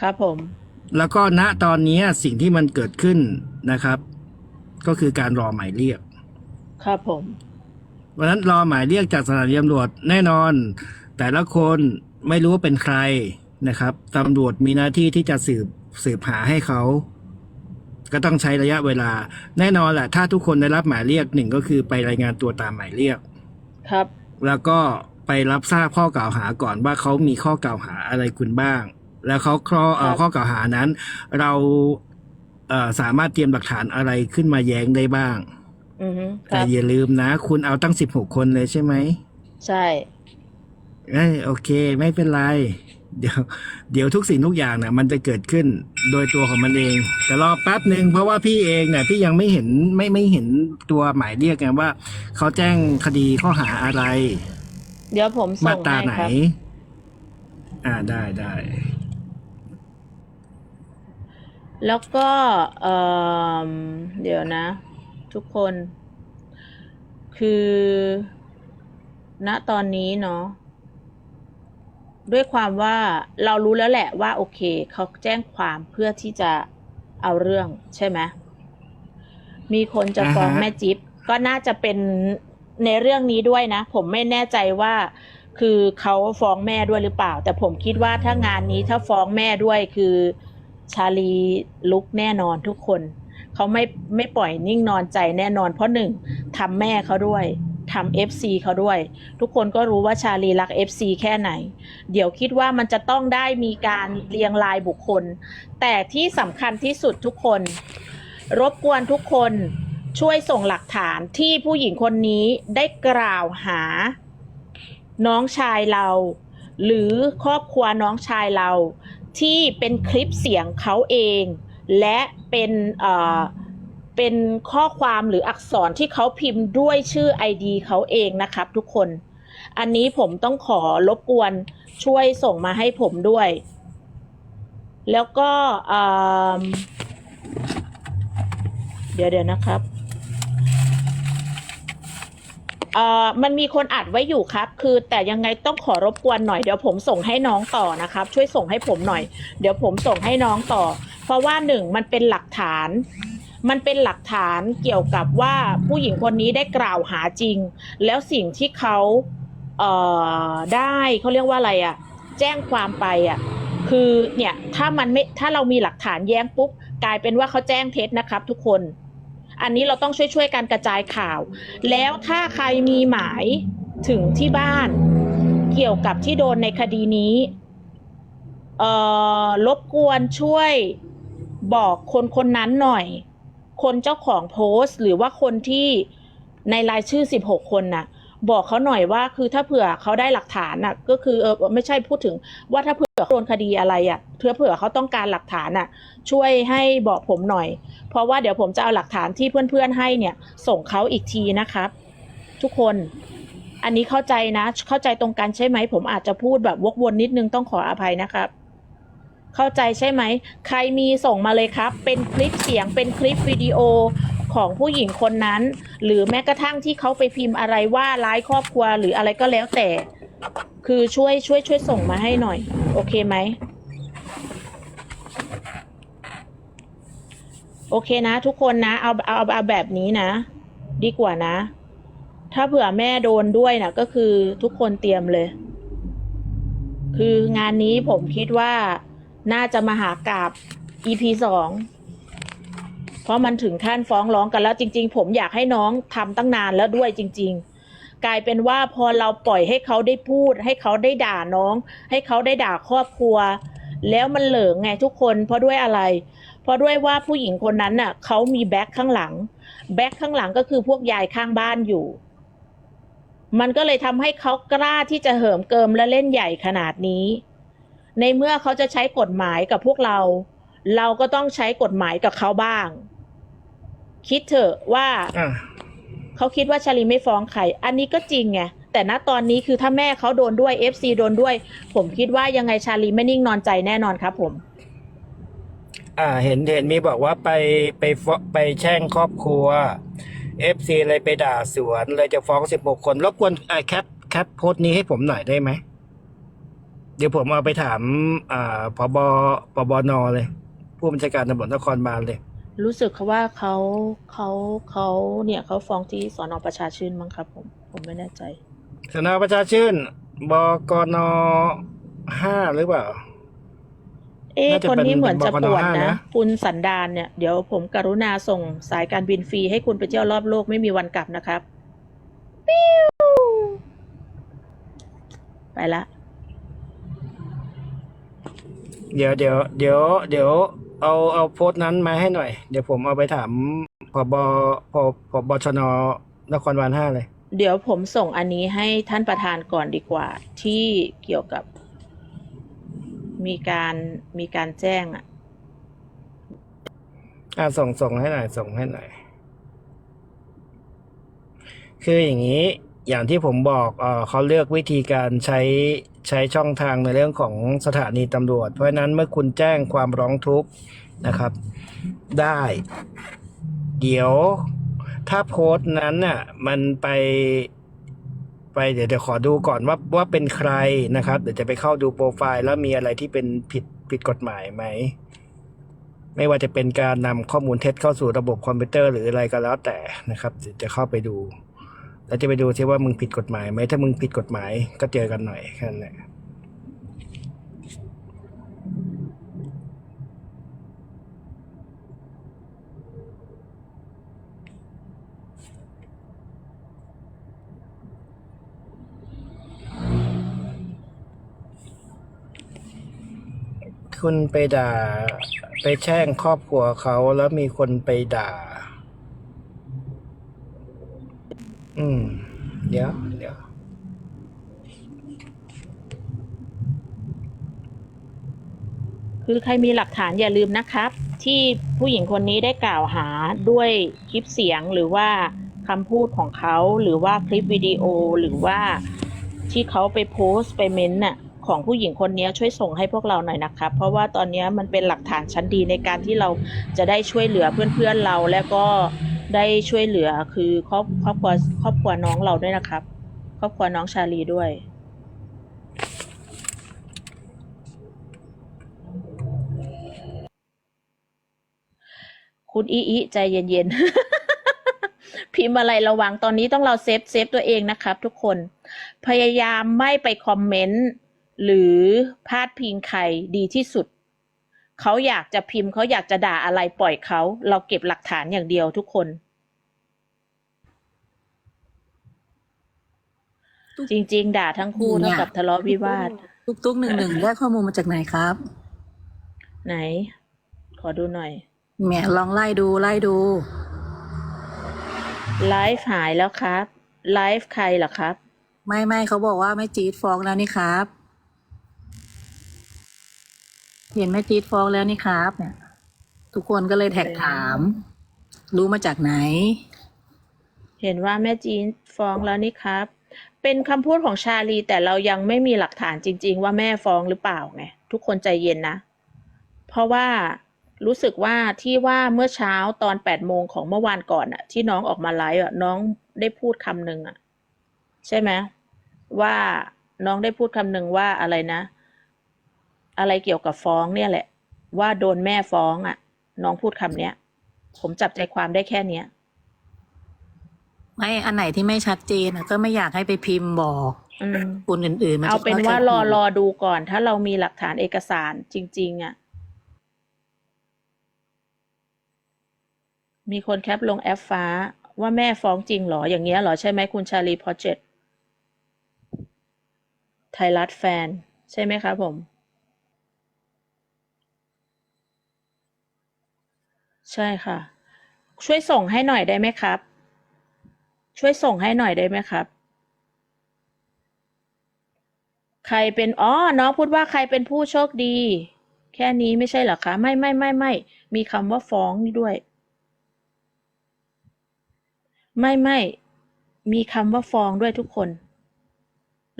ครับผม แล้วก็ณตอนนี้สิ่งที่มันเกิดขึ้นนะครับ ก็คือการรอหมายเรียก ครับผมเพราะฉะนั้นรอหมายเรียกจากสถานีตำรวจแน่นอน แต่ละคนไม่รู้ว่าเป็นใครนะครับตำรวจมีหน้าที่ที่จะสืบสืบหาให้เขาก็ต้องใช้ระยะเวลา แน่นอนแหละถ้าทุกคนได้รับหมายเรียกหนึ่งก็คือไปรายงานตัวตามหมายเรียก ครับ แล้วก็ไปรับทราบข้อกล่าวหาก่อนว่าเขามีข้อกล่าวหาอะไรคุณบ้าง แล้วเขาข้อเอ่อครับข้อกล่าวหานั้น เราเอ่อสามารถเตรียมหลักฐานอะไรขึ้นมาแย้งได้บ้างอือฮึคแต่รับอย่าลืมนะ คุณเอาตั้งสิบหกคนเลยใช่ไหม ใช่เอ้ยโอเค ไม่เป็นไร เดี๋ยว เดี๋ยวทุกสิ่งทุกอย่างเนี่ยมันจะเกิดขึ้นโดยตัวของมันเอง แต่รอแป๊บหนึ่งเพราะว่าพี่เองเนี่ยพี่ยังไม่เห็นไม่ไม่เห็นตัวหมายเรียกไงว่าเขาแจ้งคดีข้อหาอะไร เดี๋ยวผมมาส่งตราให้ไหนครับอ่าได้ได้ แล้วก็เอ่อเดี๋ยวนะ ทุกคน คือณตอนนี้เนาะด้วยความว่าเรารู้แล้วแหละว่า โอเคเขาแจ้งความเพื่อที่จะเอาเรื่องใช่ไหมมีคนจะฟ้องอ่าฮะแม่จิ๊บก็น่าจะเป็นในเรื่องนี้ด้วยนะ ผมไม่แน่ใจว่า คือเขาฟ้องแม่ด้วยหรือเปล่า แต่ผมคิดว่าถ้างานนี้ถ้าฟ้องแม่ด้วยคือ ชาลีลุกแน่นอนทุกคน เขาไม่ไม่ปล่อยนิ่งนอนใจแน่นอน เพราะหนึ่งทำแม่เขาด้วยทำเอฟซีเขาด้วย ทุกคนก็รู้ว่าชาลีรักเอฟซีแค่ไหน เดี๋ยวคิดว่ามันจะต้องได้มีการเรียงรายบุคคล แต่ที่สำคัญที่สุดทุกคน รบกวนทุกคนช่วยส่งหลักฐานที่ผู้หญิงคนนี้ได้กล่าวหา น้องชายเรา หรือครอบครัวน้องชายเรา ที่เป็นคลิปเสียงเขาเอง และเป็นเป็นข้อความหรืออักษรที่เขาพิมพ์ด้วยชื่อ ID เขาเองนะครับทุกคน อันนี้ผมต้องขอรบกวนช่วยส่งมาให้ผมด้วย แล้วก็เดี๋ยวเดี๋ยวนะครับ เอ่อมันมีคนอัดไว้อยู่ครับ คือแต่ยังไงต้องขอรบกวนหน่อยเดี๋ยวผมส่งให้น้องต่อนะครับ ช่วยส่งให้ผมหน่อย เดี๋ยวผมส่งให้น้องต่อ เพราะว่าหนึ่งมันเป็นหลักฐาน มันเป็นหลักฐานเกี่ยวกับว่าผู้หญิงคนนี้ได้กล่าวหาจริง แล้วสิ่งที่เขาเอ่อได้เขาเรียกว่าอะไรอะ่ะ แจ้งความไปอะคือเนี่ยถ้ามันไม่ถ้าเรามีหลักฐานแย้งปุ๊บกลายเป็นว่าเขาแจ้งเท็จนะครับ ทุกคน อันนี้เราต้องช่วยๆกันกระจายข่าว แล้วถ้าใครมีหมายถึงที่บ้าน เกี่ยวกับที่โดนในคดีนี้เอ่อรบกวนช่วยบอกคนคนนั้นหน่อย คนเจ้าของโพสต์ หรือว่าคนที่ในรายชื่อ 16 คนน่ะ บอกเขาหน่อยว่าคือถ้าเผื่อเขาได้หลักฐานน่ะ ก็คือเออไม่ใช่พูดถึงว่าถ้าเผื่อ โดนคดีอะไรอะเพื่อเผื่อเขาต้องการหลักฐานน่ะ ช่วยให้บอกผมหน่อย เพราะว่าเดี๋ยวผมจะเอาหลักฐานที่เพื่อนๆให้เนี่ย ส่งเขาอีกทีนะครับ ทุกคนอันนี้เข้าใจนะ เข้าใจตรงกันใช่ไหม ผมอาจจะพูดแบบวกวนนิดนึงต้องขออภัยนะครับ เข้าใจใช่ไหม ใครมีส่งมาเลยครับ เป็นคลิปเสียง เป็นคลิปวิดีโอของผู้หญิงคนนั้น หรือแม้กระทั่งที่เขาไปพิมพ์อะไรว่าร้ายครอบครัวหรืออะไรก็แล้วแต่ คือช่วยช่วยช่วยส่งมาให้หน่อย โอเคไหม โอเคนะ ทุกคนนะ เอาเอาเอาแบบนี้นะ ดีกว่านะ ถ้าเผื่อแม่โดนด้วยนะก็คือทุกคนเตรียมเลย คืองานนี้ผมคิดว่าน่าจะมาหากราบ EP สองเพราะมันถึงขั้นฟ้องร้องกันแล้วจริง ๆ ผมอยากให้น้องทำตั้งนานแล้วด้วยจริง ๆ กลายเป็นว่าพอเราปล่อยให้เขาได้พูด ให้เขาได้ด่าน้อง ให้เขาได้ด่าครอบครัว แล้วมันเหลิงไงทุกคนเพราะด้วยอะไร เพราะด้วยว่าผู้หญิงคนนั้นน่ะเขามีแบ็คข้างหลัง แบ็คข้างหลังก็คือพวกยายข้างบ้านอยู่ มันก็เลยทำให้เขากล้าที่จะเหิมเกิมและเล่นใหญ่ขนาดนี้ ในเมื่อเขาจะใช้กฎหมายกับพวกเรา เราก็ต้องใช้กฎหมายกับเขาบ้าง คิดเถอะว่า เขาคิดว่าชาลีไม่ฟ้องใคร อันนี้ก็จริงไง แต่ณตอนนี้คือถ้าแม่เขาโดนด้วย FC โดนด้วย ผมคิดว่ายังไงชาลีไม่นิ่งนอนใจแน่นอนครับผม อ่า เห็นเห็นมีบอกว่าไปไปฟ้องไปแช่งครอบครัวเอฟซีเลยไปด่าสวนเลยจะฟ้องสิบหกคนรบกวนอ่าแคปแคปโพสต์นี้ให้ผมหน่อยได้ไหม เดี๋ยวผมเอาไปถาม อ่าพบปบนเลย ผู้บัญชาการตำรวจนครบาลเลย รู้สึกเขาว่าเขาเขาเขาเนี่ยเขาฟ้องที่สอนอประชาชื่นมั้งครับผมผมไม่แน่ใจสนประชาชื่นบกนห้าหรือเปล่า เอ๊ะน่าจะคนนี้เหมือนจะเป็นปวดบกนห้านะนะ คุณสันดานเนี่ย เดี๋ยวผมกรุณาส่งสายการบินฟรีให้คุณไปเที่ยวรอบโลกไม่มีวันกลับนะครับปิ้วไปละ เดี๋ยวเดี๋ยวเดี๋ยวเดี๋ยว เอาเอาโพสต์นั้นมาให้หน่อย เดี๋ยวผมเอาไปถามพบพพบชนนครบาลห้าเลย เดี๋ยวผมส่งอันนี้ให้ท่านประธานก่อนดีกว่า ที่เกี่ยวกับ มีการมีการแจ้งอะอ่าส่งส่งให้หน่อยส่งให้หน่อย คืออย่างนี้ อย่างที่ผมบอกเออเขาเลือกวิธีการใช้ ใช้ช่องทางในเรื่องของสถานีตำรวจ เพราะฉะนั้นเมื่อคุณแจ้งความร้องทุกข์นะครับ ได้ เดี๋ยวถ้าโพสต์นั้นน่ะมันไปไปเดี๋ยวเดี๋ยวขอดูก่อนว่าว่าเป็นใครนะครับ เดี๋ยวจะไปเข้าดูโปรไฟล์แล้วมีอะไรที่เป็นผิดผิดกฎหมายไหม ไม่ว่าจะเป็นการนำข้อมูลเท็จเข้าสู่ระบบคอมพิวเตอร์หรืออะไรก็แล้วแต่นะครับเดี๋ยวจะเข้าไปดู แล้วจะไปดูซิว่ามึงผิดกฎหมายไหมถ้ามึงผิดกฎหมายก็เจอกันหน่อยแค่นั้นแหละคุณไปด่าไปแช่งครอบครัวเขาแล้วมีคนไปด่า อืม เดี๋ยว เดี๋ยว คือใครมีหลักฐานอย่าลืมนะครับ ที่ผู้หญิงคนนี้ได้กล่าวหาด้วยคลิปเสียงหรือว่าคำพูดของเขาหรือว่าคลิปวิดีโอหรือว่าที่เขาไปโพสต์ไปเม้นต์น่ะของผู้หญิงคนนี้ช่วยส่งให้พวกเราหน่อยนะครับ เพราะว่าตอนนี้มันเป็นหลักฐานชั้นดีในการที่เราจะได้ช่วยเหลือเพื่อนๆเรา แล้วก็ ได้ช่วยเหลือคือครอบครอบครัวครอบครัวน้องเราด้วยนะครับ ครอบครัวน้องชาลีด้วย คุณอีอีใจเย็นๆ พิมพ์อะไรระวังตอนนี้ต้องเราเซฟเซฟตัวเองนะครับทุกคน พยายามไม่ไปคอมเมนต์ หรือพาดพิงใครดีที่สุดเขาอยากจะพิมพ์เขาอยากจะด่าอะไรปล่อยเขา เราเก็บหลักฐานอย่างเดียวทุกคน จริง ๆ ด่าทั้งคู่เท่ากับทะเลาะวิวาท ตุกตุกหนึ่งหนึ่งได้ข้อมูลมาจากไหนครับไหน ขอดูหน่อย แหมลองไล่ดูไล่ดู ไลฟ์หายแล้วครับ ไลฟ์ใครเหรอครับ ไม่ไม่เขาบอกว่าแม่จี๊ดฟ้องแล้วนี่ครับ เห็นแม่จี๊ดฟ้องแล้วนี่ครับเนี่ย ทุกคนก็เลยแท็กถาม รู้มาจากไหน เห็นว่าแม่จีนฟ้องแล้วนี่ครับ เป็นคำพูดของชาลีแต่เรายังไม่มีหลักฐานจริง ๆ ว่าแม่ฟ้องหรือเปล่าไงทุกคนใจเย็นนะ เพราะว่ารู้สึกว่าที่ว่าเมื่อเช้าตอนแปดโมงของเมื่อวานก่อนอะที่น้องออกมาไลฟ์อะน้องได้พูดคำหนึ่งอะใช่ไหมว่าน้องได้พูดคำหนึ่งว่าอะไรนะ อะไรเกี่ยวกับฟ้องเนี่ยแหละ ว่าโดนแม่ฟ้องอะน้องพูดคำเนี้ย ผมจับใจความได้แค่เนี้ย ไม่อันไหนที่ไม่ชัดเจนอะก็ไม่อยากให้ไปพิมพ์บอกอืมคนอื่นๆมันจะเอาเป็นว่าข้ใจรอผิดรอดูก่อน ถ้าเรามีหลักฐานเอกสารจริง ๆ อะ มีคนแคปลงแอปฟ้า ว่าแม่ฟ้องจริงเหรอ อย่างเงี้ยเหรอ ใช่ไหมคุณชาลีพอเจ็ตไทยรัฐแฟน ใช่ไหมครับผม ใช่ค่ะ ช่วยส่งให้หน่อยได้ไหมครับ ช่วยส่งให้หน่อยได้ไหมครับ ใครเป็น อ๋อ น้องพูดว่าใครเป็นผู้โชคดี แค่นี้ไม่ใช่เหรอคะ ไม่ไม่ไม่ไม่ มีคำว่าฟ้องนี่ด้วย ไม่ไม่ มีคำว่าฟ้องด้วยทุกคน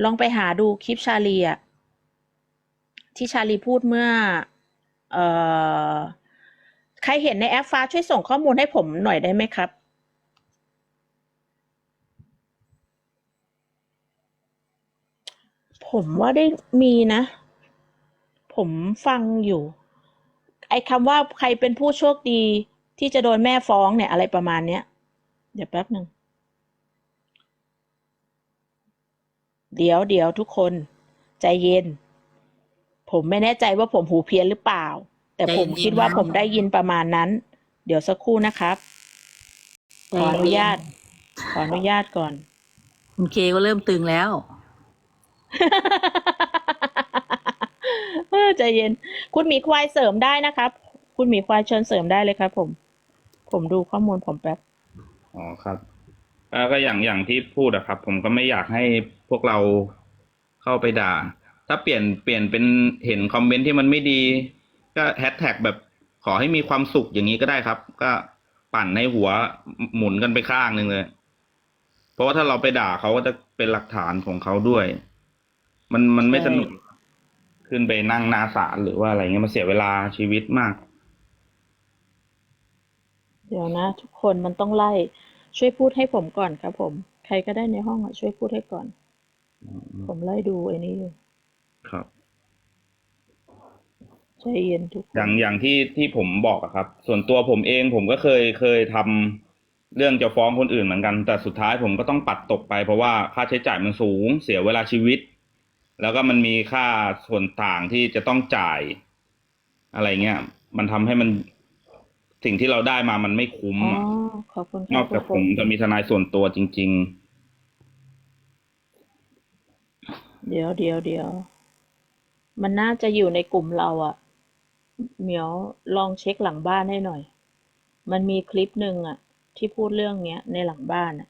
ลองไปหาดูคลิปชาลีอะที่ชาลีพูดเมื่อ เอ่อ ใครเห็นในแอปฟ้าช่วยส่งข้อมูลให้ผมหน่อยได้ไหมครับ ผมว่าได้มีนะ ผมฟังอยู่ ไอ้คำว่าใครเป็นผู้โชคดีที่จะโดนแม่ฟ้องเนี่ย อะไรประมาณเนี้ย เดี๋ยวแป๊บหนึ่ง เดี๋ยวเดี๋ยวทุกคน ใจเย็น ผมไม่แน่ใจว่าผมหูเพี้ยนหรือเปล่า แต่ผมคิดว่าผมได้ยินประมาณนั้น เดี๋ยวสักครู่นะครับขออนุญาต ขออนุญาตก่อน คุณเคก็เริ่มตึงแล้ว เออใจเย็น คุณหมีควายเสริมได้นะครับ คุณหมีควายเชิญเสริมได้เลยครับ ผม ผมดูข้อมูลผมแป๊บ อ๋อครับก็ก็อย่างอย่างที่พูดอะครับ ผมก็ไม่อยากให้พวกเราเข้าไปด่า ถ้าเปลี่ยนเปลี่ยนเป็นเห็นคอมเมนต์ที่มันไม่ดี ก็แฮชแท็กแบบขอให้มีความสุขอย่างนี้ก็ได้ครับ ก็ปั่นในหัวหมุนกันไปข้างหนึ่งเลย เพราะว่าถ้าเราไปด่าเขาก็จะเป็นหลักฐานของเขาด้วย มันมันไม่ใช่สนุก ขึ้นไปนั่งหนาศาลหรือว่าอะไรเงี้ยมันเสียเวลาชีวิตมาก เดี๋ยวนะ ทุกคนมันต้องไล่ ช่วยพูดให้ผมก่อนครับผม ใครก็ได้ในห้องอะช่วยพูดให้ก่อน ผมไล่ดูไอ้นี่อยู่ครับใจเย็นทุกคอนย่างอย่างที่ที่ผมบอกอะครับ ส่วนตัวผมเองผมก็เคยเคยทำเรื่องจะฟ้องคนอื่นเหมือนกัน แต่สุดท้ายผมก็ต้องปัดตกไปเพราะว่าค่าใช้จ่ายมันสูง เสียเวลาชีวิต แล้วก็มันมีค่าส่วนต่างที่จะต้องจ่ายอะไรเงี้ย มันทำให้มันสิ่งที่เราได้มามันไม่คุ้มอ๋ออะขอบคุณคนอรักบจากผผมจะมีทนายส่วนตัวจริงเดี๋ยวเดี๋ยวเดี๋ยว มันน่าจะอยู่ในกลุ่มเราอะเหมียวลองเช็คหลังบ้านให้หน่อย มันมีคลิปหนึ่งอะที่พูดเรื่องเนี้ยในหลังบ้านอะ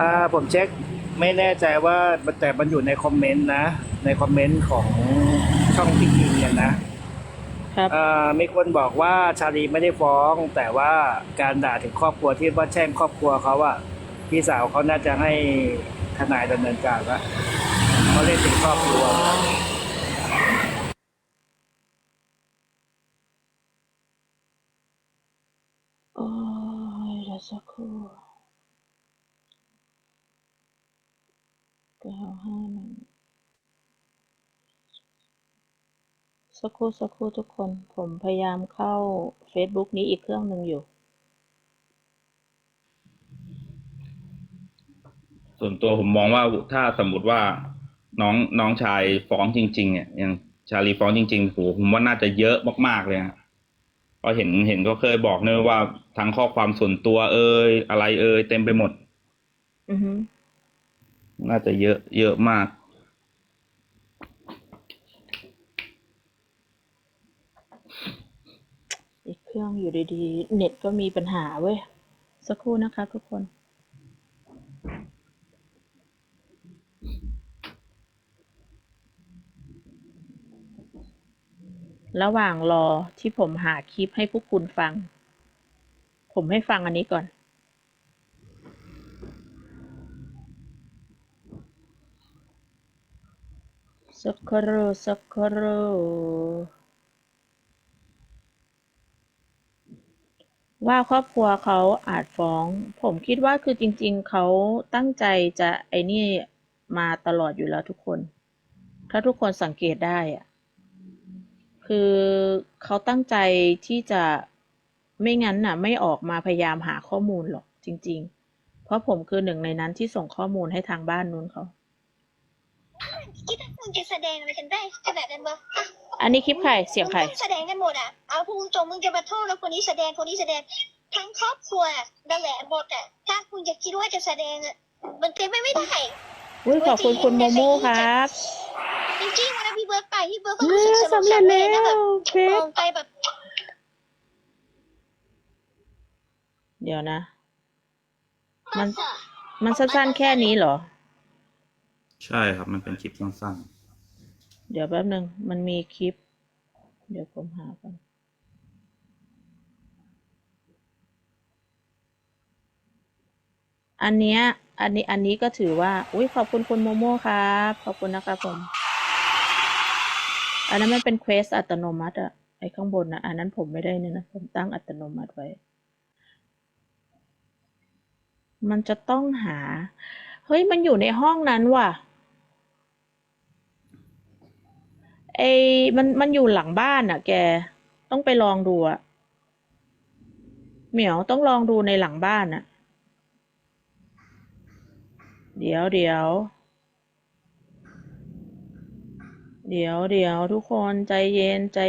อ่าผมเช็ค ไม่แน่ใจว่าแต่มันอยู่ในคอมเมนต์นะ ในคอมเมนต์ของช่องพี่กิงเนี่ยนะครับอ่ามีคนบอกว่าชาลีไม่ได้ฟ้อง แต่ว่าการด่าถึงครอบครัวที่ว่าแช่งครอบครัวเขาอะพี่สาวเขาน่าจะให้ทนายดำเนินการว่าเขาเล่นถึงครอบครัว โอ้ยเดี๋ยวสักครู่ เก้าห้าหนึ่งสักครู่สักครู่ทุกคน ผมพยายามเข้า Facebook นี้อีกเครื่องหนึ่งอยู่ๆส่วนตัวผมมองว่าถ้าสมมติว่าน้องน้องชายฟ้องจริง ๆ เนี่ยอย่างชาลีฟ้องจริงๆโหผมว่าน่าจะเยอะมากๆเลยฮะเพราะเห็นเห็นก็เคยบอกเนอะว่าทั้งข้อความส่วนตัวเอ่ยอะไรเอ่ยเต็มไปหมด อือฮึ น่าจะเยอะเยอะมาก อีกเครื่องอยู่ดีๆ เน็ตก็มีปัญหาเว้ย สักครู่นะคะทุกคนระหว่างรอที่ผมหาคลิปให้พวกคุณฟัง ผมให้ฟังอันนี้ก่อน สักครู่สักครู่ว่าครอบครัวเขาอาจฟ้อง ผมคิดว่าคือจริง ๆ เขาตั้งใจจะไอ้นี่มาตลอดอยู่แล้วทุกคน ถ้าทุกคนสังเกตได้อะคือเขาตั้งใจที่จะไม่งั้นน่ะ ไม่ออกมาพยายามหาข้อมูลหรอกจริง ๆ เพราะผมคือหนึ่งในนั้นที่ส่งข้อมูลให้ทางบ้านนู้นเขา คิดว่ามึงจะแสดงอะไรกันได้ขนาดนั้นปะอะอันนี้คลิปใครเสียงใคร มึงแสดงกันหมดอะเอาพูดตรงๆมึงจะมาโทษแล้วคนนี้แสดงคนนี้แสดงทั้งครอบครัวนั่นแหละหมดอะถ้าคุณจะคิดว่าจะแสดงอะมันเป็นไปไม่ได้อุ้ยขอบคุณคุณโมโม่ครับจริงๆวันนั้นพี่เบิร์ดไปพี่เบิร์ดก็เอรู้สึกอสนุกสำเร็สจนานแล้นะแบบวคลิมปองไปแบบ เดี๋ยวนะ มัน มันสั้นๆแค่นี้เหรอ ใช่ครับ มันเป็นคลิปสั้นเดี๋ยวแป๊บหนึ่งมันมีคลิป เดี๋ยวผมหาก่อนอันเนี้ย อันนี้ อันนี้ก็ถือว่า อุ้ยขอบคุณคุณโมโม่ครับ ขอบคุณนะครับผม อันนั้นมันเป็นเควสอัตโนมัติอะไอ้ข้างบนนะอันนั้นผมไม่ได้เนี่ยนะ ผมตั้งอัตโนมัติไว้ มันจะต้องหา เฮ้ย มันอยู่ในห้องนั้นว่ะ ไอ้มันมันอยู่หลังบ้านอะแก ต้องไปลองดูอะเหมียวต้องลองดูในหลังบ้านอะเดี๋ยวเดี๋ยว เดี๋ยวเดี๋ยวทุกคนใจเย็นใจ